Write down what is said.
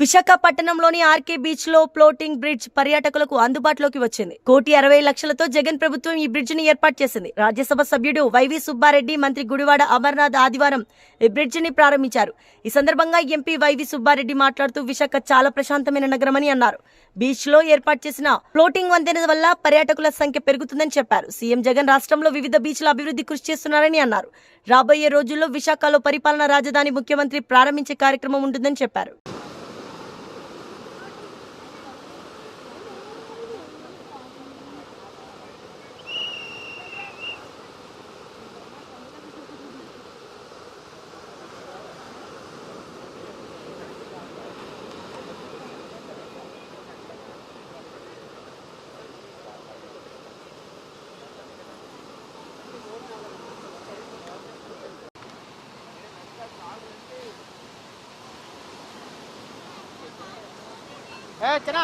విశాఖపట్నంలోని ఆర్కే బీచ్లో floating bridge పర్యాటకులకు అందుబాటులోకి వచ్చింది. కోటి అరవై లక్షలతో జగన్ ప్రభుత్వం ఈ బ్రిడ్జ్ని ఏర్పాటు చేసింది. రాజ్యసభ సభ్యుడు వైవి సుబ్బారెడ్డి మంత్రి గుడివాడ అమర్నాథ్ ఆదివారం ఈ బ్రిడ్జ్ని ప్రారంభించారు. ఈ సందర్భంగా ఎంపీ వైవి సుబ్బారెడ్డి మాట్లాడుతూ విశాఖ చాలా ప్రశాంతమైన నగరమని అన్నారు. బీచ్లో ఏర్పాటు చేసిన ఫ్లోటింగ్ వంతెన వల్ల పర్యాటకుల సంఖ్య పెరుగుతుందని చెప్పారు. సీఎం జగన్ రాష్ట్రంలో వివిధ బీచ్ల అభివృద్ధి కృషి చేస్తున్నారని అన్నారు. రాబోయే రోజుల్లో విశాఖలో పరిపాలన రాజధాని ముఖ్యమంత్రి ప్రారంభించే కార్యక్రమం ఉంటుందని చెప్పారు. ఏ చిన్న.